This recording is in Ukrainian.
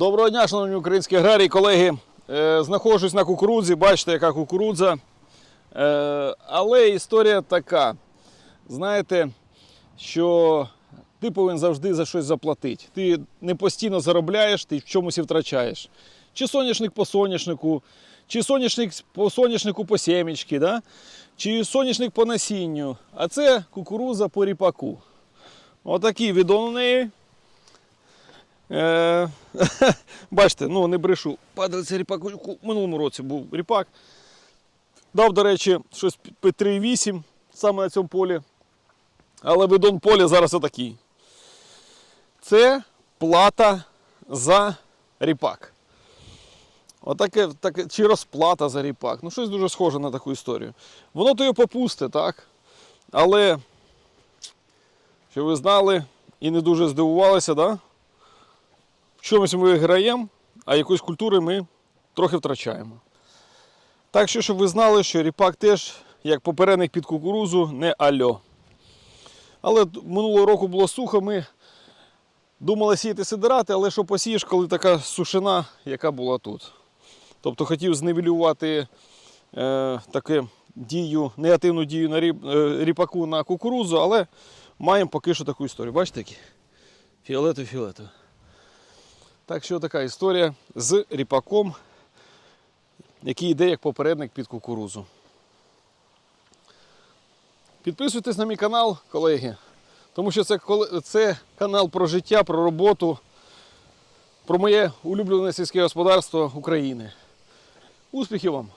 Доброго дня, шановні українські аграрії, колеги. Е, знаходжусь на кукурудзі, бачите, яка кукурудза. Е, але історія така. Знаєте, що ти повинен завжди за щось заплатити. Ти не постійно заробляєш, ти в чомусь і втрачаєш. Чи соняшник по соняшнику, чи соняшник по соняшнику по сімечки, да? чи соняшник по насінню. А це кукурудза по ріпаку. Отакий. Е, бачите, ну не брешу. Падалися ріпак. У минулому році був ріпак. Дав, до речі, щось під 3,8 саме на цьому полі. Але видон поля зараз отакий. Це плата за ріпак. Отаке, таке, чи розплата за ріпак. Ну, щось дуже схоже на таку історію. Воно то його попусте, так? Але, що ви знали і не дуже здивувалися, да? В чомусь ми виграємо, а якоїсь культури ми трохи втрачаємо. Так що, щоб ви знали, що ріпак теж, як попередник під кукурузу, не альо. Але минулого року було сухо, ми думали сіяти сидирати, але що посієш, коли така сушина, яка була тут. Тобто хотів зневелювати е, таке дію, негативну дію на ріп, е, ріпаку на кукурузу, але маємо поки що таку історію. Бачите які? Фіолетові фіолетові. Так що така історія з ріпаком, який йде як попередник під кукурузу. Підписуйтесь на мій канал, колеги, тому що це, це канал про життя, про роботу, про моє улюблене сільське господарство України. Успіхів вам!